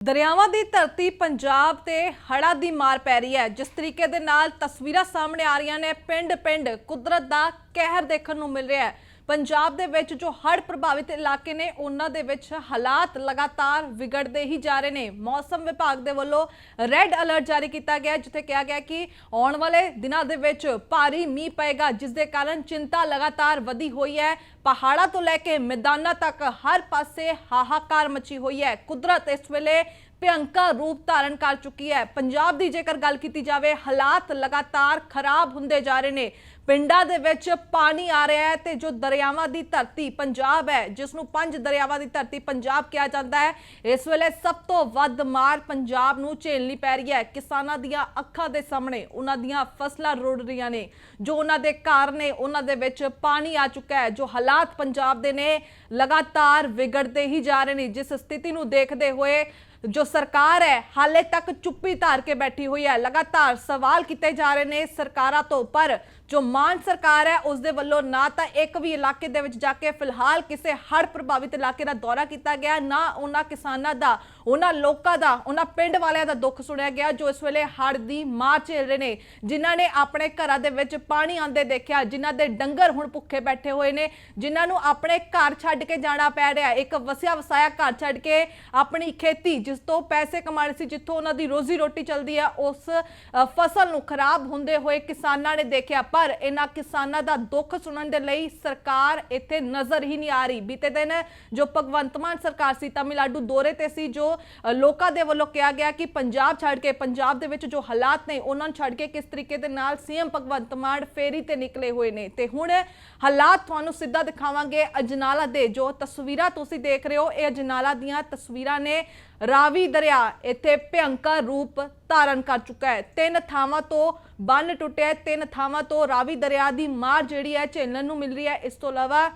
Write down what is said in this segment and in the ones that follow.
ਦਰਿਆਵਾਂ ਦੀ ਧਰਤੀ ਪੰਜਾਬ ਤੇ ਹੜ੍ਹਾਂ ਦੀ ਮਾਰ ਪੈ ਰਹੀ ਹੈ। ਜਿਸ ਤਰੀਕੇ ਦੇ ਨਾਲ ਤਸਵੀਰਾਂ ਸਾਹਮਣੇ ਆ ਰਹੀਆਂ ਨੇ, ਪਿੰਡ-ਪਿੰਡ ਕੁਦਰਤ ਦਾ ਕਹਿਰ ਦੇਖਣ ਨੂੰ ਮਿਲ ਰਿਹਾ ਹੈ। ਪੰਜਾਬ ਦੇ ਵਿੱਚ ਜੋ ਹੜ੍ਹ ਪ੍ਰਭਾਵਿਤ ਇਲਾਕੇ ਨੇ, ਉਹਨਾਂ ਦੇ ਵਿੱਚ ਹਾਲਾਤ ਲਗਾਤਾਰ ਵਿਗੜਦੇ ਹੀ ਜਾ ਰਹੇ ਨੇ। ਮੌਸਮ ਵਿਭਾਗ ਦੇ ਵੱਲੋਂ ਰੈੱਡ ਅਲਰਟ ਜਾਰੀ ਕੀਤਾ ਗਿਆ ਜਿੱਥੇ ਕਿਹਾ ਗਿਆ ਕਿ ਆਉਣ ਵਾਲੇ ਦਿਨਾਂ ਦੇ ਵਿੱਚ ਭਾਰੀ ਮੀਂਹ ਪਏਗਾ, ਜਿਸ ਦੇ ਕਾਰਨ ਚਿੰਤਾ ਲਗਾਤਾਰ ਵਧੀ ਹੋਈ ਹੈ। ਪਹਾੜਾਂ ਤੋਂ ਲੈ ਕੇ ਮੈਦਾਨਾਂ ਤੱਕ ਹਰ ਪਾਸੇ ਹਾਹਾਕਾਰ ਮਚੀ ਹੋਈ ਹੈ। ਕੁਦਰਤ ਇਸ ਵੇਲੇ ਭਿਅੰਕਰ ਰੂਪ ਧਾਰਨ ਕਰ ਚੁੱਕੀ ਹੈ। ਪੰਜਾਬ ਦੀ ਜੇਕਰ ਗੱਲ ਕੀਤੀ ਜਾਵੇ, ਹਾਲਾਤ ਲਗਾਤਾਰ ਖਰਾਬ ਹੁੰਦੇ ਜਾ ਰਹੇ ਨੇ। ਪਿੰਡਾਂ ਦੇ ਵਿੱਚ ਪਾਣੀ ਆ ਰਿਹਾ ਹੈ ਤੇ ਜੋ ਦਰਿਆਵਾਂ ਦੀ ਧਰਤੀ ਪੰਜਾਬ ਹੈ, ਜਿਸ ਨੂੰ ਪੰਜ ਦਰਿਆਵਾਂ ਦੀ ਧਰਤੀ ਪੰਜਾਬ ਕਿਹਾ ਜਾਂਦਾ ਹੈ, ਇਸ ਵੇਲੇ ਸਭ ਤੋਂ ਵੱਧ ਮਾਰ ਪੰਜਾਬ ਨੂੰ ਝੇਲਣੀ ਪੈ ਰਹੀ ਹੈ। ਕਿਸਾਨਾਂ ਦੀਆਂ ਅੱਖਾਂ ਦੇ ਸਾਹਮਣੇ ਉਹਨਾਂ ਦੀਆਂ ਫਸਲਾਂ ਰੁੜ ਰਹੀਆਂ ਨੇ। ਜੋ ਉਹਨਾਂ ਦੇ ਘਰ ਨੇ, ਉਹਨਾਂ ਦੇ ਵਿੱਚ ਪਾਣੀ ਆ ਚੁੱਕਾ ਹੈ, ਜੋ ਹਾਲਾਤ ਪੰਜਾਬ ਦੇ ਨੇ ਲਗਾਤਾਰ ਵਿਗੜਦੇ ਹੀ ਜਾ ਰਹੇ ਨੇ। ਜਿਸ ਸਥਿਤੀ ਨੂੰ ਦੇਖਦੇ ਹੋਏ ਜੋ ਸਰਕਾਰ ਹੈ, ਹਾਲੇ ਤੱਕ ਚੁੱਪੀ ਧਾਰ ਕੇ ਬੈਠੀ ਹੋਈ ਹੈ। ਲਗਾਤਾਰ ਸਵਾਲ ਕੀਤੇ ਜਾ ਰਹੇ ਨੇ ਸਰਕਾਰਾਂ ਤੋਂ, ਪਰ ਜੋ ਮਾਨ ਸਰਕਾਰ ਹੈ, ਉਸ ਦੇ ਵੱਲੋਂ ਨਾ ਤਾਂ ਇੱਕ ਵੀ ਇਲਾਕੇ ਦੇ ਵਿੱਚ ਜਾ ਕੇ ਫਿਲਹਾਲ ਕਿਸੇ ਹੜ੍ਹ ਪ੍ਰਭਾਵਿਤ ਇਲਾਕੇ ਦਾ ਦੌਰਾ ਕੀਤਾ ਗਿਆ, ਨਾ ਉਹਨਾਂ ਕਿਸਾਨਾਂ ਦਾ, ਉਹਨਾਂ ਲੋਕਾਂ ਦਾ, ਉਹਨਾਂ ਪਿੰਡ ਵਾਲਿਆਂ ਦਾ ਦੁੱਖ ਸੁਣਿਆ ਗਿਆ, ਜੋ ਇਸ ਵੇਲੇ ਹੜ੍ਹ ਦੀ ਮਾਰ ਝੇਲ ਰਹੇ ਨੇ, ਜਿਨ੍ਹਾਂ ਨੇ ਆਪਣੇ ਘਰਾਂ ਦੇ ਵਿੱਚ ਪਾਣੀ ਆਂਦੇ ਦੇਖਿਆ, ਜਿਨ੍ਹਾਂ ਦੇ ਡੰਗਰ ਹੁਣ ਭੁੱਖੇ ਬੈਠੇ ਹੋਏ ਨੇ, ਜਿਨ੍ਹਾਂ ਨੂੰ ਆਪਣੇ ਘਰ ਛੱਡ ਕੇ ਜਾਣਾ ਪੈ ਰਿਹਾ, ਇੱਕ ਵਸਿਆ ਵਸਾਇਆ ਘਰ ਛੱਡ ਕੇ ਆਪਣੀ ਖੇਤੀ, ਜਿਸ ਤੋਂ ਪੈਸੇ ਕਮਾਣੇ ਸੀ, ਜਿੱਥੋਂ ਉਹਨਾਂ ਦੀ ਰੋਜ਼ੀ ਰੋਟੀ ਚੱਲਦੀ ਹੈ, ਉਸ ਫਸਲ ਨੂੰ ਖਰਾਬ ਹੁੰਦੇ ਹੋਏ ਕਿਸਾਨਾਂ ਨੇ ਦੇਖਿਆ ਪਰ ਇਹਨਾਂ ਕਿਸਾਨਾਂ ਦਾ ਦੁੱਖ ਸੁਣਨ ਦੇ ਲਈ ਸਰਕਾਰ ਇੱਥੇ ਨਜ਼ਰ ਹੀ ਨਹੀਂ ਆ ਰਹੀ। ਬੀਤੇ ਦਿਨ ਜੋ ਭਗਵੰਤ ਮਾਨ ਸਰਕਾਰ ਸੀ, ਤਮਿਲਨਾਡੂ ਦੌਰੇ ਤੇ ਸੀ, ਜੋ ਲੋਕਾਂ ਦੇ ਵੱਲੋਂ ਕਿਹਾ ਗਿਆ ਕਿ ਪੰਜਾਬ ਛੱਡ ਕੇ, ਪੰਜਾਬ ਦੇ ਵਿੱਚ ਜੋ ਹਾਲਾਤ ਨੇ, ਉਹਨਾਂ ਨੂੰ ਛੱਡ ਕੇ ਕਿਸ ਤਰੀਕੇ ਦੇ ਨਾਲ ਸੀਐਮ ਭਗਵੰਤ ਮਾਨ ਫੇਰੀ ਤੇ ਨਿਕਲੇ ਹੋਏ ਨੇ। ਤੇ ਹੁਣ ਹਾਲਾਤ ਤੁਹਾਨੂੰ ਸਿੱਧਾ ਦਿਖਾਵਾਂਗੇ ਅਜਨਾਲਾ ਦੇ, ਜੋ ਤਸਵੀਰਾਂ ਤੁਸੀਂ ਦੇਖ ਰਹੇ ਹੋ, ਇਹ ਅਜਨਾਲਾ ਦੀਆਂ ਤਸਵੀਰਾਂ ਨੇ ਰਾਵੀ ਦਰਿਆ ਇੱਥੇ ਭਿਅੰਕਰ ਰੂਪ ਧਾਰਨ ਕਰ ਚੁੱਕਾ ਹੈ। ਤਿੰਨ ਥਾਵਾਂ ਤੋਂ ਬੰਨ ਟੁੱਟਿਆ ਤਿੰਨ ਥਾਵਾਂ ਤੋਂ ਰਾਵੀ ਦਰਿਆ ਦੀ ਮਾਰ ਜਿਹੜੀ ਹੈ, ਝੇਲਣ ਨੂੰ ਮਿਲ ਰਹੀ ਹੈ। ਇਸ ਤੋਂ ਇਲਾਵਾ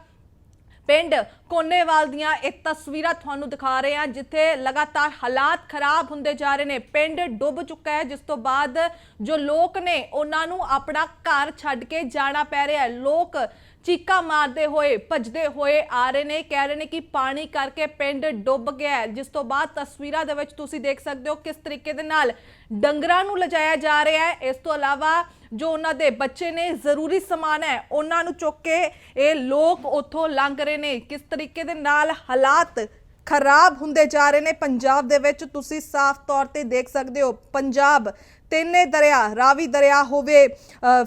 ਪਿੰਡ ਕੋਨੇਵਾਲ ਦੀਆਂ ਇਹ ਤਸਵੀਰਾਂ ਤੁਹਾਨੂੰ ਦਿਖਾ ਰਹੇ ਹਾਂ, ਜਿੱਥੇ ਲਗਾਤਾਰ ਹਾਲਾਤ ਖਰਾਬ ਹੁੰਦੇ ਜਾ ਰਹੇ ਨੇ। ਪਿੰਡ ਡੁੱਬ ਚੁੱਕਾ ਹੈ, ਜਿਸ ਤੋਂ ਬਾਅਦ ਜੋ ਲੋਕ ਨੇ, ਉਹਨਾਂ ਨੂੰ ਆਪਣਾ ਘਰ ਛੱਡ ਕੇ ਜਾਣਾ ਪੈ ਰਿਹਾ ਹੈ। ਲੋਕ ਚੀਕਾਂ ਮਾਰਦੇ ਹੋਏ, ਭੱਜਦੇ ਹੋਏ ਆ ਰਹੇ ਨੇ, ਕਹਿ ਰਹੇ ਨੇ ਕਿ ਪਾਣੀ ਕਰਕੇ ਪਿੰਡ ਡੁੱਬ ਗਿਆ ਜਿਸ ਤੋਂ ਬਾਅਦ ਤਸਵੀਰਾਂ ਦੇ ਵਿੱਚ ਤੁਸੀਂ ਦੇਖ ਸਕਦੇ ਹੋ ਕਿਸ ਤਰੀਕੇ ਦੇ ਨਾਲ ਡੰਗਰਾਂ ਨੂੰ ਲਿਜਾਇਆ ਜਾ ਰਿਹਾ ਹੈ। ਇਸ ਤੋਂ ਇਲਾਵਾ ਜੋ ਉਹਨਾਂ ਦੇ ਬੱਚੇ ਨੇ, ਜ਼ਰੂਰੀ ਸਮਾਨ ਹੈ, ਉਹਨਾਂ ਨੂੰ ਚੁੱਕ ਕੇ ਇਹ ਲੋਕ ਉੱਥੋਂ ਲੰਘ ਰਹੇ ਨੇ। ਕਿਸ ਤਰੀਕੇ ਦੇ ਨਾਲ ਹਾਲਾਤ ਖਰਾਬ ਹੁੰਦੇ ਜਾ ਰਹੇ ਨੇ, ਪੰਜਾਬ ਦੇ ਵਿੱਚ ਤੁਸੀਂ ਸਾਫ਼ ਤੌਰ ਤੇ ਦੇਖ ਸਕਦੇ ਹੋ। ਪੰਜਾਬ ਤਿੰਨੇ ਦਰਿਆ, ਰਾਵੀ ਦਰਿਆ ਹੋਵੇ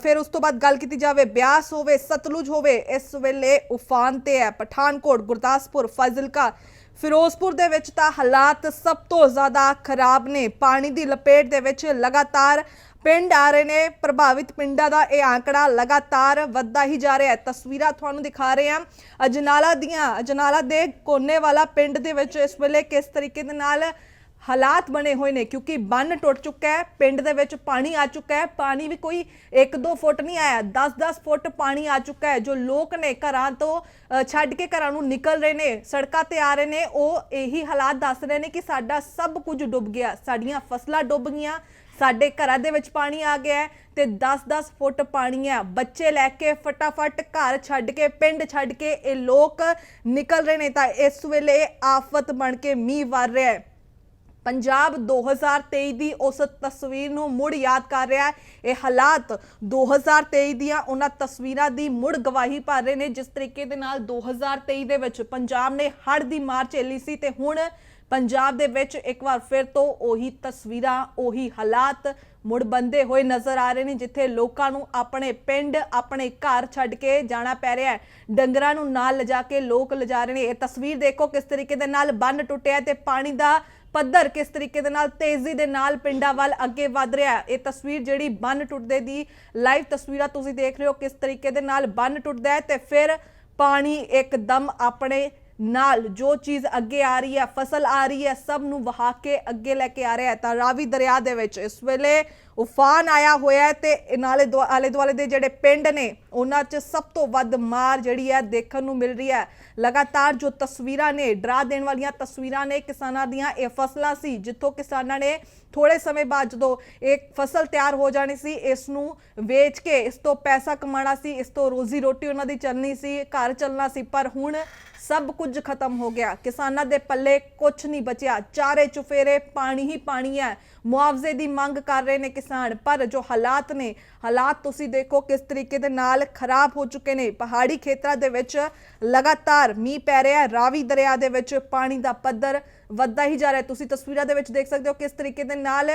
ਫਿਰ ਉਸ ਤੋਂ ਬਾਅਦ ਗੱਲ ਕੀਤੀ ਜਾਵੇ, ਬਿਆਸ ਹੋਵੇ, ਸਤਲੁਜ ਹੋਵੇ, ਇਸ ਵੇਲੇ ਉਫਾਨ ਤੇ ਹੈ, ਪਠਾਨਕੋਟ, ਗੁਰਦਾਸਪੁਰ, ਫਾਜ਼ਿਲਕਾ, ਫਿਰੋਜ਼ਪੁਰ ਦੇ ਵਿੱਚ ਤਾਂ ਹਾਲਾਤ ਸਭ ਤੋਂ ਜ਼ਿਆਦਾ ਖਰਾਬ ਨੇ। ਪਾਣੀ ਦੀ ਲਪੇਟ ਦੇ ਵਿੱਚ ਲਗਾਤਾਰ ਪਿੰਡ ਆ ਰਹੇ ਨੇ, ਪ੍ਰਭਾਵਿਤ ਪਿੰਡਾਂ ਦਾ ਇਹ ਆંકੜਾ ਲਗਾਤਾਰ ਵੱਧਦਾ ਹੀ ਜਾ ਰਿਹਾ ਹੈ। ਤਸਵੀਰਾਂ ਤੁਹਾਨੂੰ ਦਿਖਾ ਰਹੇ ਹਾਂ। ਅਜਨਾਲਾ ਦੀਆਂ, ਅਜਨਾਲਾ ਦੇ ਕੋਨੇ ਵਾਲਾ ਪਿੰਡ ਦੇ ਵਿੱਚ ਇਸ ਵੇਲੇ ਕਿਸ ਤਰੀਕੇ ਦੇ ਨਾਲ ਹਾਲਾਤ ਬਣੇ ਹੋਏ ਨੇ ਕਿਉਂਕਿ ਬੰਨ ਟੁੱਟ ਚੁੱਕਾ ਹੈ, ਪਿੰਡ ਦੇ ਵਿੱਚ ਪਾਣੀ ਆ ਚੁੱਕਾ ਹੈ, ਪਾਣੀ ਵੀ ਕੋਈ 1-2 ਫੁੱਟ ਨਹੀਂ ਆਇਆ। 10-10 ਫੁੱਟ ਪਾਣੀ ਆ ਚੁੱਕਾ ਹੈ, ਜੋ ਲੋਕ ਨੇ ਘਰਾਂ ਤੋਂ ਛੱਡ ਕੇ ਘਰਾਂ ਨੂੰ ਨਿਕਲ ਰਹੇ ਨੇ, ਸੜਕਾਂ ਤੇ ਆ ਰਹੇ ਨੇ। ਉਹ ਇਹੀ ਹਾਲਾਤ ਦੱਸ ਰਹੇ ਨੇ ਕਿ ਸਾਡਾ ਸਭ ਕੁਝ ਡੁੱਬ ਗਿਆ। ਸਾਡੀਆਂ ਫਸਲਾਂ ਡੁੱਬ ਗਈਆਂ, ਸਾਡੇ ਘਰਾਂ ਦੇ ਵਿੱਚ ਪਾਣੀ ਆ ਗਿਆ ਹੈ ਤੇ 10-10 ਫੁੱਟ ਪਾਣੀ ਹੈ ਬੱਚੇ ਲੈ ਕੇ ਫਟਾਫਟ ਘਰ ਛੱਡ ਕੇ, ਪਿੰਡ ਛੱਡ ਕੇ ਇਹ ਲੋਕ ਨਿਕਲ ਰਹੇ ਨੇ। ਤਾਂ ਇਸ ਵੇਲੇ ਆਫਤ ਬਣ ਕੇ ਮੀਂਹ ਵਰ ਰਿਹਾ ਹੈ। ਪੰਜਾਬ 2023 ਦੀ ਉਸ ਤਸਵੀਰ ਨੂੰ ਮੁੜ ਯਾਦ ਕਰ ਰਿਹਾ ਹੈ। ਇਹ ਹਾਲਾਤ 2023 ਦੀਆਂ ਉਹਨਾਂ ਤਸਵੀਰਾਂ ਦੀ ਮੁੜ ਗਵਾਹੀ ਭਰ ਰਹੇ ਨੇ। ਜਿਸ ਤਰੀਕੇ ਦੇ ਨਾਲ 2023 ਦੇ ਵਿੱਚ ਪੰਜਾਬ ਨੇ ਹੜ੍ਹ ਦੀ ਮਾਰ ਝੇਲੀ ਸੀ ਤੇ ਹੁਣ ਪੰਜਾਬ ਦੇ ਵਿੱਚ ਇੱਕ ਵਾਰ ਫਿਰ ਤੋਂ ਉਹੀ ਤਸਵੀਰਾਂ, ਉਹੀ ਹਾਲਾਤ ਮੁੜ ਬੰਦੇ ਹੋਏ ਨਜ਼ਰ ਆ ਰਹੇ ਨੇ, ਜਿੱਥੇ ਲੋਕਾਂ ਨੂੰ ਆਪਣੇ ਪਿੰਡ, ਆਪਣੇ ਘਰ ਛੱਡ ਕੇ ਜਾਣਾ ਪੈ ਰਿਹਾ ਹੈ। ਡੰਗਰਾਂ ਨੂੰ ਨਾਲ ਲਿਜਾ ਕੇ ਲੋਕ ਲਿਜਾ ਰਹੇ ਨੇ। ਇਹ ਤਸਵੀਰ ਦੇਖੋ ਕਿਸ ਤਰੀਕੇ ਦੇ ਨਾਲ ਬੰਨ ਟੁੱਟਿਆ ਤੇ ਪਾਣੀ ਦਾ ਪੱਧਰ ਕਿਸ ਤਰੀਕੇ ਦੇ ਨਾਲ, ਤੇਜ਼ੀ ਦੇ ਨਾਲ ਪਿੰਡਾਂ ਵੱਲ ਅੱਗੇ ਵਧ ਰਿਹਾ ਹੈ। ਇਹ ਤਸਵੀਰ ਜਿਹੜੀ ਬੰਨ ਟੁੱਟਦੇ ਦੀ ਲਾਈਵ ਤਸਵੀਰਾਂ ਤੁਸੀਂ ਦੇਖ ਰਹੇ ਹੋ, ਕਿਸ ਤਰੀਕੇ ਦੇ ਨਾਲ ਬੰਨ ਟੁੱਟਦਾ ਹੈ ਤੇ ਫਿਰ ਪਾਣੀ ਇੱਕਦਮ ਆਪਣੇ ਨਾਲ ਜੋ ਚੀਜ਼ ਅੱਗੇ ਆ ਰਹੀ ਹੈ, ਫਸਲ ਆ ਰਹੀ ਹੈ, ਸਭ ਨੂੰ ਵਹਾ ਕੇ ਅੱਗੇ ਲੈ ਕੇ ਆ ਰਿਹਾ ਹੈ। ਤਾਂ ਰਾਵੀ ਦਰਿਆ ਦੇ ਵਿੱਚ ਇਸ ਵੇਲੇ ਉਫਾਨ ਆਇਆ ਹੋਇਆ ਹੈ ਤੇ ਨਾਲੇ ਆਲੇ ਦੁਆਲੇ ਦੇ ਜਿਹੜੇ ਪਿੰਡ ਨੇ, ਉਹਨਾਂ 'ਚ ਸਭ ਤੋਂ ਵੱਧ ਮਾਰ ਜਿਹੜੀ ਹੈ ਦੇਖਣ ਨੂੰ ਮਿਲ ਰਹੀ ਹੈ। ਲਗਾਤਾਰ ਜੋ ਤਸਵੀਰਾਂ ਨੇ, ਡਰਾ ਦੇਣ ਵਾਲੀਆਂ ਤਸਵੀਰਾਂ ਨੇ ਕਿਸਾਨਾਂ ਦੀਆਂ, ਇਹ ਫਸਲਾਂ ਸੀ, ਜਿੱਥੋਂ ਕਿਸਾਨਾਂ ਨੇ ਥੋੜੇ ਸਮੇਂ ਬਾਅਦ ਜਦੋਂ ਇਹ ਫਸਲ ਤਿਆਰ ਹੋ ਜਾਣੀ ਸੀ, ਇਸ ਨੂੰ ਵੇਚ ਕੇ, ਇਸ ਤੋਂ ਪੈਸਾ ਕਮਾਉਣਾ ਸੀ, ਇਸ ਤੋਂ ਰੋਜ਼ੀ ਰੋਟੀ ਉਹਨਾਂ ਦੀ ਚੱਲਣੀ ਸੀ, ਘਰ ਚੱਲਣਾ ਸੀ, ਪਰ ਹੁਣ ਸਭ ਕੁਝ ਖਤਮ ਹੋ ਗਿਆ। ਕਿਸਾਨਾਂ ਦੇ ਪੱਲੇ ਕੁਝ ਨਹੀਂ ਬਚਿਆ। ਚਾਰੇ ਚੁਫੇਰੇ ਪਾਣੀ ਹੀ ਪਾਣੀ ਹੈ। ਮੁਆਵਜ਼ੇ ਦੀ ਮੰਗ ਕਰ ਰਹੇ ਨੇ ਕਿਸਾਨ। ਪਰ ਜੋ ਹਾਲਾਤ ਨੇ, ਹਾਲਾਤ ਤੁਸੀਂ ਦੇਖੋ ਕਿਸ ਤਰੀਕੇ ਦੇ ਨਾਲ ਖਰਾਬ ਹੋ ਚੁੱਕੇ ਨੇ। ਪਹਾੜੀ ਖੇਤਰਾਂ ਦੇ ਵਿੱਚ ਲਗਾਤਾਰ ਮੀਂਹ ਪੈ ਰਿਹਾ ਹੈ। ਰਾਵੀ ਦਰਿਆ ਦੇ ਵਿੱਚ ਪਾਣੀ ਦਾ ਪੱਧਰ ਵੱਧਦਾ ਹੀ ਜਾ ਰਿਹਾ ਤੁਸੀਂ ਤਸਵੀਰਾਂ ਦੇ ਵਿੱਚ ਦੇਖ ਸਕਦੇ ਹੋ ਕਿਸ ਤਰੀਕੇ ਦੇ ਨਾਲ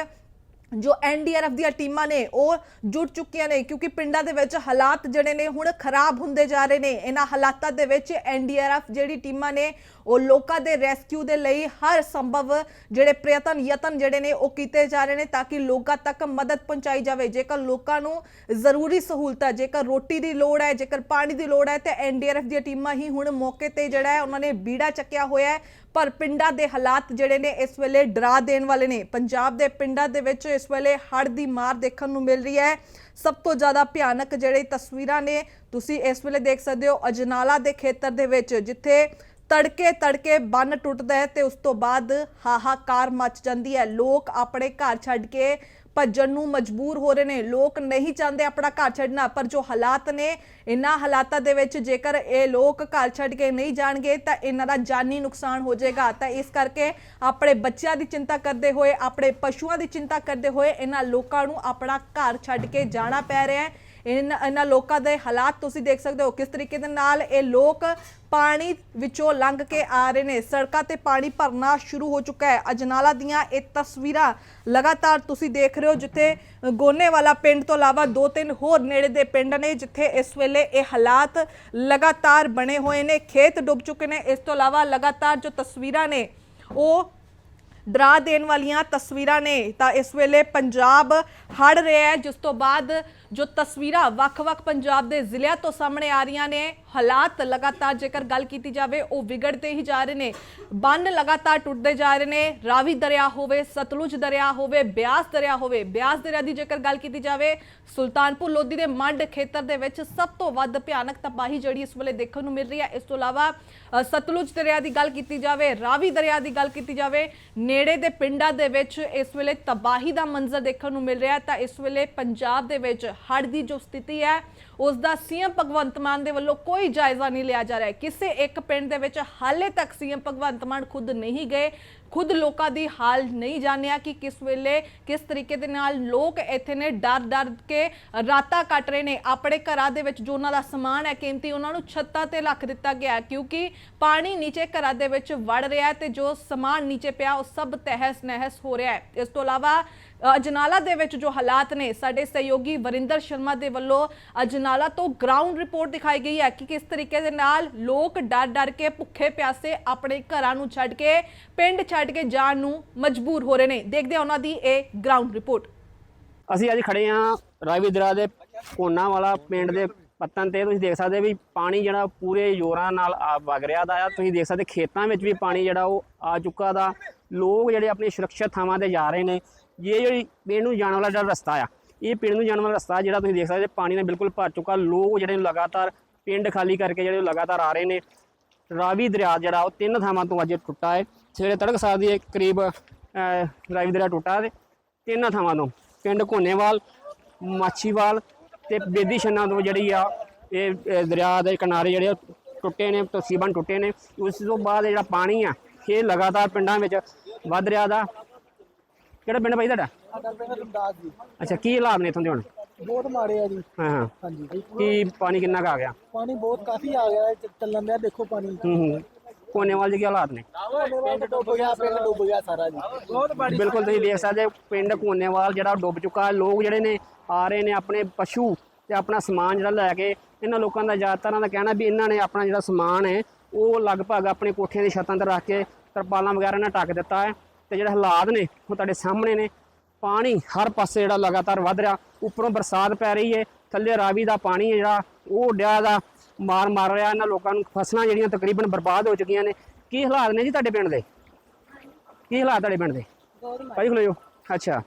ਜੋ ਐਨਡੀਆਰਐਫ ਦੀਆਂ ਟੀਮਾਂ ਨੇ, ਉਹ ਜੁੜ ਚੁੱਕੀਆਂ ਨੇ ਕਿਉਂਕਿ ਪਿੰਡਾਂ ਦੇ ਵਿੱਚ ਹਾਲਾਤ ਜਿਹੜੇ ਨੇ ਹੁਣ ਖਰਾਬ ਹੁੰਦੇ ਜਾ ਰਹੇ ਨੇ। ਇਹਨਾਂ ਹਾਲਾਤਾਂ ਦੇ ਵਿੱਚ ਐਨਡੀਆਰਐਫ ਜਿਹੜੀ ਟੀਮਾਂ ਨੇ ਉਹ ਲੋਕਾਂ ਦੇ ਰੈਸਕਿਊ ਦੇ ਲਈ ਹਰ ਸੰਭਵ ਜਿਹੜੇ ਪ੍ਰਯਤਨ, ਯਤਨ ਜਿਹੜੇ ਨੇ ਉਹ ਕੀਤੇ ਜਾ ਰਹੇ ਨੇ ਤਾਂ ਕਿ ਲੋਕਾਂ ਤੱਕ ਮਦਦ ਪਹੁੰਚਾਈ ਜਾਵੇ। ਜੇਕਰ ਲੋਕਾਂ ਨੂੰ ਜ਼ਰੂਰੀ ਸਹੂਲਤਾਂ, ਜੇਕਰ ਰੋਟੀ ਦੀ ਲੋੜ ਹੈ, ਜੇਕਰ ਪਾਣੀ ਦੀ ਲੋੜ ਹੈ, ਤੇ ਐਨਡੀਆਰਐਫ ਦੀਆਂ ਟੀਮਾਂ ਹੀ ਹੁਣ ਮੌਕੇ ਤੇ ਜਿਹੜਾ ਹੈ ਉਹਨਾਂ ਨੇ ਬੀੜਾ ਚੱਕਿਆ ਹੋਇਆ ਹੈ। ਪਰ ਪਿੰਡਾਂ ਦੇ ਹਾਲਾਤ ਜਿਹੜੇ ਨੇ ਇਸ ਵੇਲੇ ਡਰਾ ਦੇਣ ਵਾਲੇ ਨੇ। ਪੰਜਾਬ ਦੇ ਪਿੰਡਾਂ ਦੇ ਵਿੱਚ ਇਸ ਵੇਲੇ ਹੜ੍ਹ ਦੀ ਮਾਰ ਦੇਖਣ ਨੂੰ ਮਿਲ ਰਹੀ ਹੈ। ਸਭ ਤੋਂ ਜ਼ਿਆਦਾ ਭਿਆਨਕ ਜਿਹੜੇ ਤਸਵੀਰਾਂ ਨੇ, ਤੁਸੀਂ ਇਸ ਵੇਲੇ ਦੇਖ ਸਕਦੇ ਹੋ ਅਜਨਾਲਾ ਦੇ ਖੇਤਰ ਦੇ ਵਿੱਚ, ਜਿੱਥੇ ਤੜਕੇ ਤੜਕੇ ਬੰਨ ਟੁੱਟਦਾ ਹੈ ਤੇ ਉਸ ਤੋਂ ਬਾਅਦ ਹਾਹਾਕਾਰ ਮਚ ਜਾਂਦੀ ਹੈ। ਲੋਕ ਆਪਣੇ ਘਰ ਛੱਡ ਕੇ ਭੱਜਣ ਨੂੰ ਮਜਬੂਰ ਹੋ ਰਹੇ ਨੇ। ਲੋਕ ਨਹੀਂ ਚਾਹੁੰਦੇ ਆਪਣਾ ਘਰ ਛੱਡਣਾ, ਪਰ ਜੋ ਹਾਲਾਤ ਨੇ ਇਹਨਾਂ ਹਾਲਾਤਾਂ ਦੇ ਵਿੱਚ ਜੇਕਰ ਇਹ ਲੋਕ ਘਰ ਛੱਡ ਕੇ ਨਹੀਂ ਜਾਣਗੇ, ਤਾਂ ਇਹਨਾਂ ਦਾ ਜਾਨੀ ਨੁਕਸਾਨ ਹੋ ਜਾਏਗਾ। ਤਾਂ ਇਸ ਕਰਕੇ ਆਪਣੇ ਬੱਚਿਆਂ ਦੀ ਚਿੰਤਾ ਕਰਦੇ ਹੋਏ, ਆਪਣੇ ਪਸ਼ੂਆਂ ਦੀ ਚਿੰਤਾ ਕਰਦੇ ਹੋਏ ਇਹਨਾਂ ਲੋਕਾਂ ਨੂੰ ਆਪਣਾ ਘਰ ਛੱਡ ਕੇ ਜਾਣਾ ਪੈ ਰਿਹਾ ਹੈ। ਇਹਨਾਂ ਇਹਨਾਂ ਲੋਕਾਂ ਦੇ ਹਾਲਾਤ ਤੁਸੀਂ ਦੇਖ ਸਕਦੇ ਹੋ ਕਿਸ ਤਰੀਕੇ ਦੇ ਨਾਲ ਇਹ ਲੋਕ ਪਾਣੀ ਵਿੱਚੋਂ ਲੰਘ ਕੇ ਆ ਰਹੇ ਨੇ। ਸੜਕਾਂ ਤੇ ਪਾਣੀ ਭਰਨਾ ਸ਼ੁਰੂ ਹੋ ਚੁੱਕਾ ਹੈ। ਅਜਨਾਲਾ ਦੀਆਂ ਇਹ ਤਸਵੀਰਾਂ ਲਗਾਤਾਰ ਤੁਸੀਂ ਦੇਖ ਰਹੇ ਹੋ, ਜਿੱਥੇ ਗੋਨੇ ਵਾਲਾ ਪਿੰਡ ਤੋਂ ਇਲਾਵਾ ਦੋ ਤਿੰਨ ਹੋਰ ਨੇੜੇ ਦੇ ਪਿੰਡ ਨੇ, ਜਿੱਥੇ ਇਸ ਵੇਲੇ ਇਹ ਹਾਲਾਤ ਲਗਾਤਾਰ ਬਣੇ ਹੋਏ ਨੇ। ਖੇਤ ਡੁੱਬ ਚੁੱਕੇ ਨੇ। ਇਸ ਤੋਂ ਇਲਾਵਾ ਲਗਾਤਾਰ ਜੋ ਤਸਵੀਰਾਂ ਨੇ, ਉਹ ਡਰਾ ਦੇਣ ਵਾਲੀਆਂ ਤਸਵੀਰਾਂ ਨੇ। ਤਾਂ ਇਸ ਵੇਲੇ ਪੰਜਾਬ ਹੜ ਰਿਹਾ ਹੈ, ਜਿਸ ਤੋਂ ਬਾਅਦ ਜੋ ਤਸਵੀਰਾਂ ਵੱਖ-ਵੱਖ ਪੰਜਾਬ ਦੇ ਜ਼ਿਲ੍ਹਿਆਂ ਤੋਂ ਸਾਹਮਣੇ ਆ ਰਹੀਆਂ ਨੇ, ਹਾਲਾਤ ਲਗਾਤਾਰ ਜੇਕਰ ਗੱਲ ਕੀਤੀ ਜਾਵੇ, ਉਹ ਵਿਗੜਦੇ ਹੀ ਜਾ ਰਹੇ ਨੇ। ਬੰਨ ਲਗਾਤਾਰ ਟੁੱਟਦੇ ਜਾ ਰਹੇ ਨੇ, ਰਾਵੀ ਦਰਿਆ ਹੋਵੇ, ਸਤਲੁਜ ਦਰਿਆ ਹੋਵੇ, ਬਿਆਸ ਦਰਿਆ ਹੋਵੇ, ਬਿਆਸ ਦਰਿਆ ਦੀ ਜੇਕਰ ਗੱਲ ਕੀਤੀ ਜਾਵੇ, ਸੁਲਤਾਨਪੁਰ ਲੋਧੀ ਦੇ ਮੰਡ ਖੇਤਰ ਦੇ ਵਿੱਚ ਸਭ ਤੋਂ ਵੱਧ ਭਿਆਨਕ ਤਬਾਹੀ ਜਿਹੜੀ ਇਸ ਵੇਲੇ ਦੇਖਣ ਨੂੰ ਮਿਲ ਰਹੀ ਹੈ। ਇਸ ਤੋਂ ਇਲਾਵਾ ਸਤਲੁਜ ਦਰਿਆ ਦੀ ਗੱਲ ਕੀਤੀ ਜਾਵੇ, ਰਾਵੀ ਦਰਿਆ ਦੀ ਗੱਲ ਕੀਤੀ ਜਾਵੇ ਨੇੜੇ ਦੇ ਪਿੰਡਾਂ ਦੇ ਵਿੱਚ ਇਸ ਵੇਲੇ ਤਬਾਹੀ ਦਾ ਮੰਜ਼ਰ ਦੇਖਣ ਨੂੰ ਮਿਲ ਰਿਹਾ ਤਾਂ ਇਸ ਵੇਲੇ ਪੰਜਾਬ ਦੇ ਵਿੱਚ ਹੜ੍ਹ ਦੀ ਜੋ ਸਥਿਤੀ ਹੈ, ਉਸ ਦਾ ਸੀਐਮ ਭਗਵੰਤ ਮਾਨ ਦੇ ਵੱਲੋਂ ਕੋਈ ਜਾਇਜ਼ਾ ਨਹੀਂ ਲਿਆ ਜਾ ਰਿਹਾ ਕਿਸੇ ਇੱਕ ਪਿੰਡ ਦੇ ਵਿੱਚ ਹਾਲੇ ਤੱਕ ਸੀਐਮ ਭਗਵੰਤ ਮਾਨ ਖੁਦ ਨਹੀਂ ਗਏ। ਖੁਦ ਲੋਕਾਂ ਦੀ ਹਾਲ ਨਹੀਂ ਜਾਣਿਆ ਕਿ ਕਿਸ ਵੇਲੇ ਕਿਸ ਤਰੀਕੇ ਦੇ ਨਾਲ ਲੋਕ ਇੱਥੇ ਨੇ ਡਰ ਡਰ ਕੇ ਰਾਤਾਂ ਕੱਟ ਰਹੇ ਨੇ। ਆਪਣੇ ਘਰਾਂ ਦੇ ਵਿੱਚ ਜੋ ਉਹਨਾਂ ਦਾ ਸਮਾਨ ਹੈ, ਕੀਮਤੀ, ਉਹਨਾਂ ਨੂੰ ਛੱਤਾਂ ਤੇ ਰੱਖ ਦਿੱਤਾ ਗਿਆ ਕਿਉਂਕਿ ਪਾਣੀ ਨੀਚੇ ਘਰਾਂ ਦੇ ਵਿੱਚ ਵੜ ਰਿਹਾ ਹੈ ਤੇ ਜੋ ਸਮਾਨ ਨੀਚੇ ਪਿਆ, ਉਹ ਸਭ ਤਹਿਸ ਨਹਿਸ ਹੋ ਰਿਹਾ ਹੈ। ਇਸ ਤੋਂ ਇਲਾਵਾ ਅਜਨਾਲਾ ਦੇ ਵਿੱਚ ਜੋ ਹਾਲਾਤ ਨੇ, ਸਾਡੇ ਸਹਿਯੋਗੀ ਵਰਿੰਦਰ ਸ਼ਰਮਾ ਦੇ ਵੱਲੋਂ ਅਜਨਾਲਾ ਤੋਂ ਗਰਾਊਂਡ ਰਿਪੋਰਟ ਦਿਖਾਈ ਗਈ ਹੈ ਕਿ ਕਿਸ ਤਰੀਕੇ ਦੇ ਨਾਲ ਲੋਕ ਡਰ ਡਰ ਕੇ ਭੁੱਖੇ ਪਿਆਸੇ ਆਪਣੇ ਘਰਾਂ ਨੂੰ ਛੱਡ ਕੇ, ਪਿੰਡ ਛੱਡ ਕੇ ਜਾਣ ਨੂੰ ਮਜਬੂਰ ਹੋ ਰਹੇ ਨੇ। ਦੇਖਦੇ ਹਾਂ ਉਹਨਾਂ ਦੀ ਇਹ ਗਰਾਊਂਡ ਰਿਪੋਰਟ ਅਸੀਂ ਅੱਜ ਖੜੇ ਹਾਂ ਰਾਵੀ ਦਰਿਆ ਦੇ ਕੋਨਾ ਵਾਲਾ ਪਿੰਡ ਦੇ ਪੱਤਨ ਤੇ। ਤੁਸੀਂ ਦੇਖ ਸਕਦੇ ਵੀ ਪਾਣੀ ਜਿਹੜਾ ਪੂਰੇ ਜ਼ੋਰਾਂ ਨਾਲ ਆ ਵਗ ਰਿਹਾ ਦਾ ਆ। ਤੁਸੀਂ ਦੇਖ ਸਕਦੇ ਖੇਤਾਂ ਵਿੱਚ ਵੀ ਪਾਣੀ ਜਿਹੜਾ ਉਹ ਆ ਚੁੱਕਾ ਦਾ। ਲੋਕ ਜਿਹੜੇ ਆਪਣੀ ਸੁਰੱਖਿਅਤ ਥਾਵਾਂ ਤੇ ਜਾ ਰਹੇ ਨੇ। ਜੇ ਜਿਹੜੀ ਪਿੰਡ ਨੂੰ ਜਾਣ ਵਾਲਾ ਜਿਹੜਾ ਰਸਤਾ ਆ, ਇਹ ਪਿੰਡ ਨੂੰ ਜਾਣ ਵਾਲਾ ਰਸਤਾ ਜਿਹੜਾ ਤੁਸੀਂ ਦੇਖ ਸਕਦੇ, ਪਾਣੀ ਨਾਲ ਬਿਲਕੁਲ ਭਰ ਚੁੱਕਾ, ਲੋਕ ਜਿਹੜੇ ਲਗਾਤਾਰ ਪਿੰਡ ਖਾਲੀ ਕਰਕੇ ਜਿਹੜੇ ਲਗਾਤਾਰ ਆ ਰਹੇ ਨੇ। ਰਾਵੀ ਦਰਿਆ ਜਿਹੜਾ, ਉਹ ਤਿੰਨ ਥਾਵਾਂ ਤੋਂ ਅੱਜ ਟੁੱਟਾ ਹੈ। ਸਵੇਰੇ ਤੜਕਸਾਰ ਦੀ ਕਰੀਬ ਰਾਵੀ ਦਰਿਆ ਟੁੱਟਾ ਤੇ ਤਿੰਨ ਥਾਵਾਂ ਤੋਂ, ਪਿੰਡ ਘੋਨੇਵਾਲ, ਮਾਛੀਵਾਲ ਤੇ ਬੇਦੀ ਛੰਨਾ ਤੋਂ ਜਿਹੜੀ ਆ, ਇਹ ਦਰਿਆ ਦੇ ਕਿਨਾਰੇ ਜਿਹੜੇ ਆ, ਟੁੱਟੇ ਨੇ ਤਸੀਬਨ ਟੁੱਟੇ ਨੇ। ਉਸ ਤੋਂ ਬਾਅਦ ਜਿਹੜਾ ਪਾਣੀ ਆ, ਇਹ ਲਗਾਤਾਰ ਪਿੰਡਾਂ ਵਿੱਚ ਵੱਧ ਰਿਹਾ ਦਾ। ਕਿਹੜਾ ਪਿੰਡ ਭਾਈ ਤੁਹਾਡਾ? ਸਾਡਾ ਪਿੰਡ ਰਮਦਾਸ ਜੀ। ਅੱਛਾ ਕੀ ਹਾਲਾਤ ਨੇ ਇੱਥੋਂ ਦੇ ਹੁਣ? ਬਹੁਤ ਮਾੜੇ ਆ ਜੀ। ਹਾਂ ਹਾਂ। ਹਾਂਜੀ। ਕੀ ਪਾਣੀ ਕਿੰਨਾ ਕੁ ਆ ਗਿਆ? ਪਾਣੀ ਬਹੁਤ ਕਾਫੀ ਆ ਗਿਆ ਹੈ ਚ- ਚੱਲਣ ਦਿਆ ਦੇਖੋ ਪਾਣੀ। ਹੂੰ ਹੂੰ। ਕੋਨੇਵਾਲ ਦੇ ਕੀ ਹਾਲਾਤ ਨੇ? ਪਿੰਡ ਡੁੱਬ ਗਿਆ ਪਿੰਡ ਡੁੱਬ ਗਿਆ ਸਾਰਾ ਜੀ। ਬਹੁਤ ਬਿਲਕੁਲ ਤੁਸੀਂ ਦੇਖ ਸਕਦੇ ਹੋ ਪਿੰਡ ਕੋਨੇਵਾਲ ਜਿਹੜਾ ਡੁੱਬ ਚੁੱਕਾ ਹੈ। ਲੋਕ ਜਿਹੜੇ ਨੇ ਆ ਰਹੇ ਨੇ ਆਪਣੇ ਪਸ਼ੂ ਤੇ ਆਪਣਾ ਸਮਾਨ ਜਿਹੜਾ ਲੈ ਕੇ ਇਹਨਾਂ ਲੋਕਾਂ ਦਾ ਜ਼ਿਆਦਾਤਰਾਂ ਦਾ ਕਹਿਣਾ ਵੀ ਇਹਨਾਂ ਨੇ ਆਪਣਾ ਜਿਹੜਾ ਸਮਾਨ ਹੈ ਉਹ ਲਗਭਗ ਆਪਣੇ ਕੋਠਿਆਂ ਦੀ ਛੱਤਾਂ ਤੇ ਰੱਖ ਕੇ ਤਰਪਾਲਾਂ ਵਗੈਰਾ ਨਾਲ ਢੱਕ ਦਿੱਤਾ ਹੈ। ਤੇ ਜਿਹੜੇ ਹਾਲਾਤ ਨੇ ਉਹ ਤੁਹਾਡੇ ਸਾਹਮਣੇ ਨੇ ਪਾਣੀ ਹਰ ਪਾਸੇ ਜਿਹੜਾ ਲਗਾਤਾਰ ਵੱਧ ਰਿਹਾ ਉੱਪਰੋਂ ਬਰਸਾਤ ਪੈ ਰਹੀ ਹੈ ਥੱਲੇ ਰਾਵੀ ਦਾ ਪਾਣੀ ਹੈ ਜਿਹੜਾ ਉਹ ਡਿਆ ਦਾ ਮਾਰ ਮਾਰ ਰਿਹਾ ਇਹਨਾਂ ਲੋਕਾਂ ਨੂੰ ਫਸਲਾਂ ਜਿਹੜੀਆਂ ਤਕਰੀਬਨ ਬਰਬਾਦ ਹੋ ਚੁੱਕੀਆਂ ਨੇ। ਕੀ ਹਾਲਾਤ ਨੇ ਜੀ ਤੁਹਾਡੇ ਪਿੰਡ ਦੇ? ਕੀ ਹਾਲਾਤ ਤੁਹਾਡੇ ਪਿੰਡ ਦੇ? ਭਾਈ ਖਲੋਇਓ ਅੱਛਾ।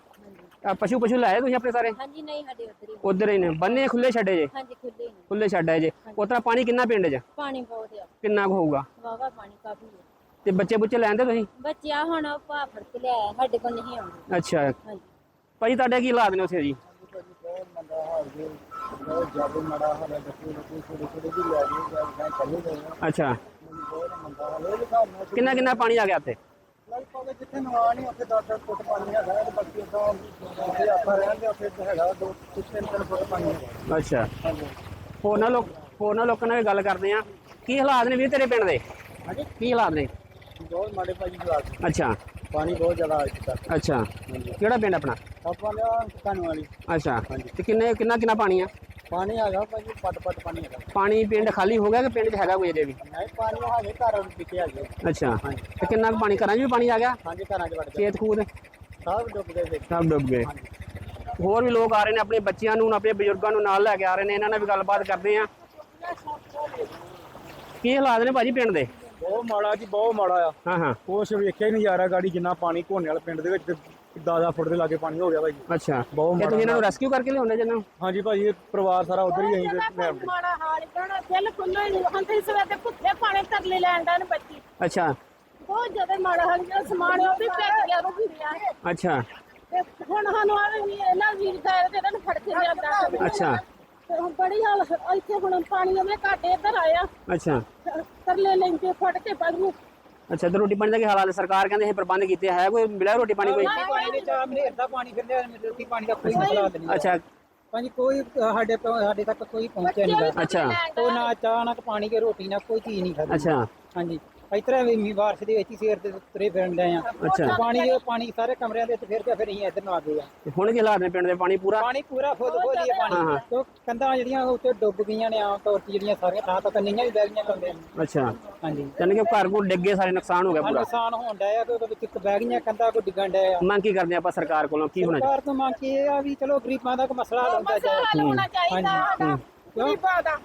ਆ ਪਸ਼ੂ ਪਸ਼ੂ ਲਾਏ ਤੁਸੀਂ ਆਪਣੇ ਸਾਰੇ? ਹਾਂਜੀ ਨਹੀਂ ਸਾਡੇ ਉੱਧਰ ਹੀ ਉਧਰ ਹੀ ਨੇ। ਬੰਨੇ ਖੁੱਲੇ ਛੱਡੇ ਜੇ? ਹਾਂਜੀ ਖੁੱਲੇ ਨੇ। ਖੁੱਲੇ ਛੱਡ ਜੇ। ਉਤਰਾ ਪਾਣੀ ਕਿੰਨਾ ਪਿੰਡ 'ਚ? ਪਾਣੀ ਬਹੁਤ ਆ। ਕਿੰਨਾ ਕੁ ਹੋਊਗਾ? ਵਾਵਾ ਪਾਣੀ ਕਾਫੀ ਹੈ ਤੇ ਬੱਚੇ ਬੁੱਚੇ ਲੈਂਦੇ ਤੁਸੀਂ? ਬੱਚਿਆ ਹੁਣ ਭਾਅ ਫੜ ਕੇ ਲਿਆਇਆ ਸਾਡੇ ਕੋਲ ਨਹੀਂ ਆਉਂਦੇ ਅੱਛਾ। ਹਾਂਜੀ। ਭਾਈ ਤੁਹਾਡੇ ਕੀ ਹਾਲਾਤ ਨੇ ਉੱਥੇ ਜੀ? ਬਹੁਤ ਮੰਦਾ ਹਾਲ ਜੀ ਬਹੁਤ ਜ਼ਿਆਦਾ ਮਾੜਾ ਹਾਲ ਹੈ ਦੇਖੋ ਦੇਖੋ ਛੋਟੇ ਛੋਟੇ ਵੀ ਲੈ ਗਏ ਜਾਂ ਚੱਲੇ ਗਏ ਆ। ਅੱਛਾ। ਬਹੁਤ ਮੰਦਾ ਹਾਲ ਹੈ ਇਹ ਹਿਸਾਬ ਨਾਲ ਕਿੰਨਾ ਕਿੰਨਾ ਪਾਣੀ ਆ ਗਿਆ ਇੱਥੇ ਲਗਭਗ ਜਿੱਥੇ ਨਵਾ ਨਹੀਂ ਉੱਥੇ? 10-10 ਫੁੱਟ ਪਾਣੀ ਹੈਗਾ ਤੇ ਬਾਕੀ ਜਿੱਥੇ ਆਪਾਂ ਰਹਿੰਦੇ ਉੱਥੇ ਤਾਂ ਹੈਗਾ ਦੋ ਤਿੰਨ ਤਿੰਨ ਫੁੱਟ ਪਾਣੀ ਹੈਗਾ ਅੱਛਾ। ਹਾਂਜੀ ਹੋਰਨਾਂ ਲੋਕ ਹੋਰਨਾਂ ਲੋਕਾਂ ਨਾਲ ਵੀ ਗੱਲ ਕਰਦੇ ਆ। ਕੀ ਹਾਲਾਤ ਨੇ ਵੀਰ ਤੇਰੇ ਪਿੰਡ ਦੇ? ਹਾਂਜੀ। ਕੀ ਹਾਲਾਤ ਨੇ? ਬਹੁਤ ਮਾੜੇ ਭਾਜੀ ਹਾਲਾਤ ਅੱਛਾ। ਪਾਣੀ ਬਹੁਤ ਜ਼ਿਆਦਾ ਆ ਚੁੱਕਾ। ਅੱਛਾ। ਕਿਹੜਾ ਪਿੰਡ ਆਪਣਾ? ਆਪਾਂ ਲਿਆ ਕਾਨੂੰ ਵਾਲੀ। ਅੱਛਾ। ਤੇ ਕਿੰਨੇ ਕਿੰਨਾ ਕਿੰਨਾ ਪਾਣੀ ਆ? ਪਾਣੀ ਹੈਗਾ ਭਾਜੀ ਪੱਟ ਪੱਟ ਪਾਣੀ ਹੈਗਾ। ਪਾਣੀ ਪਿੰਡ ਖਾਲੀ ਹੋ ਗਿਆ ਕਿ ਪਿੰਡ 'ਚ ਹੈਗਾ ਕੋਈ ਅਜੇ ਵੀ? ਨਹੀਂ ਪਾਣੀ ਹੈਗੇ ਘਰ ਪਿੱਛੇ ਹੈਗੇ। ਅੱਛਾ। ਤੇ ਕਿੰਨਾ ਕੁ ਪਾਣੀ ਘਰਾਂ 'ਚ ਵੀ ਪਾਣੀ ਆ ਗਿਆ? ਹਾਂਜੀ ਘਰਾਂ 'ਚ ਵੜ ਗਏ ਖੇਤ ਖੂਦ ਸਭ ਡੁੱਬ ਗਏ ਵਿੱਚ ਸਭ ਡੁੱਬ ਗਏ। ਹੋਰ ਵੀ ਲੋਕ ਆ ਰਹੇ ਨੇ ਆਪਣੇ ਬੱਚਿਆਂ ਨੂੰ ਆਪਣੇ ਬਜ਼ੁਰਗਾਂ ਨੂੰ ਨਾਲ ਲੈ ਕੇ ਆ ਰਹੇ ਨੇ। ਇਹਨਾਂ ਨਾਲ ਵੀ ਗੱਲਬਾਤ ਕਰਦੇ ਆ ਕੀ ਹਾਲਾਤ ਨੇ ਭਾਜੀ ਪਿੰਡ ਦੇ? ਬਹੁਤ ਮਾੜਾ ਜੀ ਬਹੁਤ ਮਾੜਾ ਆ। ਹਾਂ ਹਾਂ। ਕੁਛ ਵੇਖਿਆ ਹੀ ਨਹੀਂ ਜਾ ਰਿਹਾ ਗਾੜੀ ਜਿੰਨਾ ਪਾਣੀ ਘੋਨੇ ਵਾਲੇ ਪਿੰਡ ਦੇ ਵਿੱਚ 10 ਫੁੱਟ ਦੇ ਲਾਗੇ ਪਾਣੀ ਹੋ ਗਿਆ ਭਾਈ। ਅੱਛਾ। ਬਹੁਤ ਤੇ ਤੁਸੀਂ ਇਹਨਾਂ ਨੂੰ ਰੈਸਕਿਊ ਕਰਕੇ ਲਿਆਉਂਦੇ ਜਨਾਂ? ਹਾਂਜੀ ਭਾਜੀ ਇਹ ਪਰਿਵਾਰ ਸਾਰਾ ਉਧਰ ਹੀ ਅਸੀਂ ਮੈਂ। ਮਾੜਾ ਹਾਲ ਕਰਨਾ ਬਿਲਕੁਲ ਨਹੀਂ ਹੁਣ ਤੇ ਸਵੇਰ ਦੇ ਭੁੱਖੇ ਪਾਣੀ ਤਰਲੇ ਲੈਣ ਦਾ ਨੇ ਬੱਚੀ। ਅੱਛਾ। ਬਹੁਤ ਜ਼ਿਆਦਾ ਮਾੜਾ ਹਾਲ ਜਿਹੜਾ ਸਮਾਨ ਹੈ ਉਹ ਵੀ ਭੇਜ ਗਿਆ ਰੁਪਈਆ ਅੱਛਾ। ਤੇ ਹੁਣ ਸਾਨੂੰ ਆਵੇ ਵੀ ਇਹਨਾਂ ਵੀਰ ਦਾ ਇਹਨਾਂ ਨੂੰ ਫੜ ਕੇ ਲਿਆਂਦਾ। ਅੱਛਾ। ਤੇ ਹੁਣ ਬੜੀ ਹਾਲ ਇੱਥੇ ਹੁਣ ਪਾਣੀ ਉਹਨੇ ਘਾਟੇ ਇੱਧਰ ਆਇਆ। ਅੱਛਾ। ਤਰਲੇ ਲੈਂਦੇ ਫੜ ਕੇ ਬੜੂ ਅੱਛਾ ਤੇ ਰੋਟੀ ਪਾਣੀ ਦਾ ਕੀ ਹਾਲਾਤ ਹੈ? ਸਰਕਾਰ ਕਹਿੰਦੇ ਇਹ ਪ੍ਰਬੰਧ ਕੀਤੇ ਹੈ ਕੋਈ? ਮਿਲਿਆ ਰੋਟੀ ਪਾਣੀ ਕੋਈ? ਪਾਣੀ ਦੇ ਚਾਹ ਮੇਰੇ ਦਾ ਪਾਣੀ ਫਿਰ ਲਿਆ ਰੋਟੀ ਪਾਣੀ ਦਾ ਕੋਈ ਮਸਲਾ ਨਹੀਂ ਅੱਛਾ। ਭਾਜੀ ਕੋਈ ਸਾਡੇ ਤੋਂ- ਸਾਡੇ ਤੱਕ ਕੋਈ ਪਹੁੰਚਿਆ ਨਹੀਂ। ਅੱਛਾ। ਉਹ ਨਾ ਚਾਹ ਨਾ ਪਾਣੀ ਕੇ ਰੋਟੀ ਨਾ ਕੋਈ ਚੀਜ਼ ਨਹੀਂ ਖਾਦੀ ਅੱਛਾ। ਹਾਂਜੀ। ਇਸ ਤਰ੍ਹਾਂ ਵੀ ਮੀਂਹ ਬਾਰਿਸ਼ ਦੇ ਵਿੱਚ ਹੀ ਸਵੇਰ ਦੇ ਤੁਰੇ ਫਿਰਨ ਡਏ ਆ ਅੱਛਾ। ਪਾਣੀ ਦੇ ਪਾਣੀ ਸਾਰੇ ਕਮਰਿਆਂ ਦੇ ਵਿੱਚ ਫਿਰ ਕੇ ਫਿਰ ਅਸੀਂ ਇੱਧਰ ਨੂੰ ਆ ਗਏ ਆ ਤੇ ਹੁਣ ਕੀ ਹਾਲਾਤ ਨੇ ਪਿੰਡ ਦੇ? ਪਾਣੀ ਪੂਰਾ? ਪਾਣੀ ਪੂਰਾ ਫੁੱਲ ਫੁੱਲ ਹੀ ਹੈ ਹਾਂ, ਹਾਂ। ਪਾਣੀ ਤੋਂ ਕੰਧਾਂ ਜਿਹੜੀਆਂ ਉੱਤੇ ਡੁੱਬ ਗਈਆਂ ਨੇ ਆਮ ਤੌਰ ਤੇ ਜਿਹੜੀਆਂ ਸਾਰੀਆਂ ਥਾਂ ਤੱਕ ਨਈਆਂ ਵੀ ਬਹਿ ਗਈਆਂ ਕੰਦੇ ਅੱਛਾ। ਹਾਂਜੀ। ਯਾਨੀ ਕਿ ਘਰ ਕੋ ਡਿੱਗੇ ਸਾਰੇ ਨੁਕਸਾਨ ਹੋ ਗਿਆ ਪੂਰਾ? ਨੁਕਸਾਨ ਹੋਣ ਡਿਆ ਤੇ ਉਹਦੇ ਵਿੱਚ ਇੱਕ ਬਹਿ ਗਈਆਂ ਕੰਧਾਂ ਕੋ ਡਿੱਗਣ ਡਿਆ ਆ। ਮੰਗ ਕੀ ਕਰਦੇ ਆਪਾਂ ਸਰਕਾਰ ਕੋਲੋਂ? ਕੀ ਹੋਣਾ ਸਰਕਾਰ ਤੋਂ ਮੰਗ ਕੇ ਇਹ ਆ ਵੀ ਚਲੋ ਗਰੀਬਾਂ ਦਾ ਕੋਈ ਮਸਲਾ ਜਾਏ। ਹੱਲ ਹੋਣਾ ਚਾਹੀਦਾ ਸਾਡਾ। ਗਰੀਬਾਂ ਦਾ।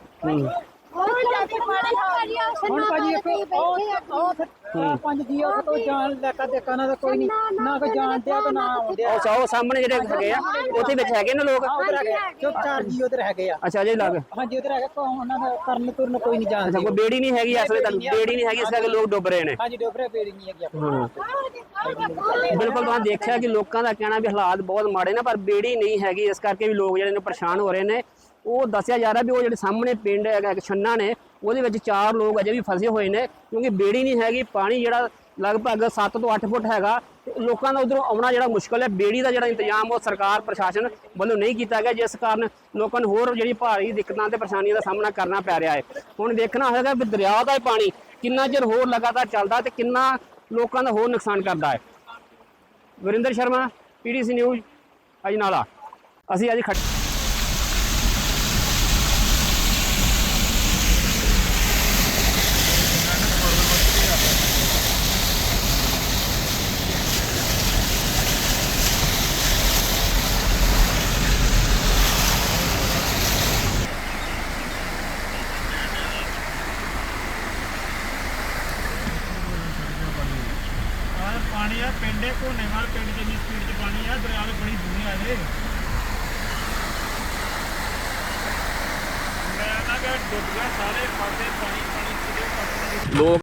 ਬਹੁਤ ਜ਼ਿਆਦਾ ਮਾੜਾ ਹਾਲ ਹੈ ਹੁਣ ਭਾਜੀ ਇੱਕ ਉਹ ਉਹ ਪੰਜ ਜੀ ਉਹ ਤੋਂ ਜਾਣ ਲੈਕਾ ਦੇਖਾ ਨਾ ਤਾਂ ਕੋਈ ਨਹੀਂ ਨਾ ਕੋਈ ਜਾਣ ਡਿਆ ਤੇ ਨਾ ਆਉਂਦਿਆ ਉਹ ਚਾਹੋ ਸਾਹਮਣੇ ਜਿਹੜੇ ਹੈਗੇ ਆ ਉੱਥੇ ਵਿੱਚ ਹੈਗੇ ਨੇ ਲੋਕ? ਉਧਰ ਹੈਗੇ ਚੁੱਪ ਚਾਰ ਜੀ ਉਧਰ ਹੈਗੇ ਆ। ਅੱਛਾ ਜੇ ਲੱਗ। ਹਾਂਜੀ ਉਧਰ ਹੈਗੇ ਕੋ ਉਹਨਾਂ ਦਾ ਕਰਨ ਤੁਰਨ ਕੋਈ ਨਹੀਂ ਅੱਛਾ ਜਾਣਦੇ ਕੋਈ ਬੇੜੀ ਨਹੀਂ ਹੈਗੀ ਅਸਲੇ ਤੱਕ ਬੇੜੀ ਨਹੀਂ ਹੈਗੀ ਇਸ ਕਰਕੇ ਲੋਕ ਡੁੱਬ ਰਹੇ ਨੇ। ਹਾਂਜੀ ਡੋਬਰੇ ਪੇੜੀ ਨਹੀਂ ਹੈਗੀ ਆਪਣੇ। ਹਾਂ। ਬਿਲਕੁਲ ਤੁਹਾਨੂੰ ਦੇਖਿਆ ਕਿ ਲੋਕਾਂ ਦਾ ਕਹਿਣਾ ਵੀ ਹਾਲਾਤ ਬਹੁਤ ਮਾੜੇ ਨੇ ਪਰ ਬੇੜੀ ਨਹੀਂ ਹੈਗੀ ਇਸ ਕਰਕੇ ਵੀ ਲੋਕ ਜਿਹੜੇ ਨੇ ਪਰੇਸ਼ਾਨ ਹੋ ਰਹੇ ਨੇ। ਉਹ ਦੱਸਿਆ ਜਾ ਰਿਹਾ ਵੀ ਉਹ ਜਿਹੜੇ ਸਾਹਮਣੇ ਪਿੰਡ ਹੈਗਾ, ਇੱਕ ਛੰਨਾ ਨੇ, ਉਹਦੇ ਵਿੱਚ ਚਾਰ ਲੋਕ ਅਜੇ ਵੀ ਫਸੇ ਹੋਏ ਨੇ, ਕਿਉਂਕਿ ਬੇੜੀ ਨਹੀਂ ਹੈਗੀ, ਪਾਣੀ ਜਿਹੜਾ ਲਗਭਗ 7 ਤੋਂ 8 ਫੁੱਟ ਹੈਗਾ, ਤੇ ਲੋਕਾਂ ਦਾ ਉਧਰੋਂ ਆਉਣਾ ਜਿਹੜਾ ਮੁਸ਼ਕਲ ਹੈ, ਬੇੜੀ ਦਾ ਜਿਹੜਾ ਇੰਤਜ਼ਾਮ ਉਹ ਸਰਕਾਰ, ਪ੍ਰਸ਼ਾਸਨ ਵੱਲੋਂ ਨਹੀਂ ਕੀਤਾ ਗਿਆ, ਜਿਸ ਕਾਰਨ ਲੋਕਾਂ ਨੂੰ ਹੋਰ ਜਿਹੜੀ ਭਾਰੀ ਦਿੱਕਤਾਂ ਤੇ ਪਰੇਸ਼ਾਨੀਆਂ ਦਾ ਸਾਹਮਣਾ ਕਰਨਾ ਪੈ ਰਿਹਾ ਹੈ। ਹੁਣ ਦੇਖਣਾ ਹੋਵੇਗਾ ਵੀ ਦਰਿਆ ਦਾ ਇਹ ਪਾਣੀ ਕਿੰਨਾ ਚਿਰ ਹੋਰ ਲਗਾਤਾਰ ਚੱਲਦਾ ਤੇ ਕਿੰਨਾ ਲੋਕਾਂ ਦਾ ਹੋਰ ਨੁਕਸਾਨ ਕਰਦਾ ਹੈ। Varinder Sharma, PDC news, Ajnala. ਅਸੀਂ ਅੱਜ ਖੱਟ ਆਹ ਪਾਣੀ ਆ ਪਿੰਡੇ ਕੋਨੇ ਵਾਲ ਪਿੰਡ ਜਿੰਨੀ ਸਪੀਡ 'ਚ ਪਾਣੀ ਆ ਦਰਿਆ ਦੇ ਬੜੀ ਦੂਰ ਆ ਮੈਂ ਨਾ ਕਿ ਡੁੱਬ ਗਿਆ, ਸਾਰੇ ਪਾਸੇ ਪਾਣੀ ਪਾਣੀ ਕਿਤੇ ਪਾਸੇ ਲੋਕ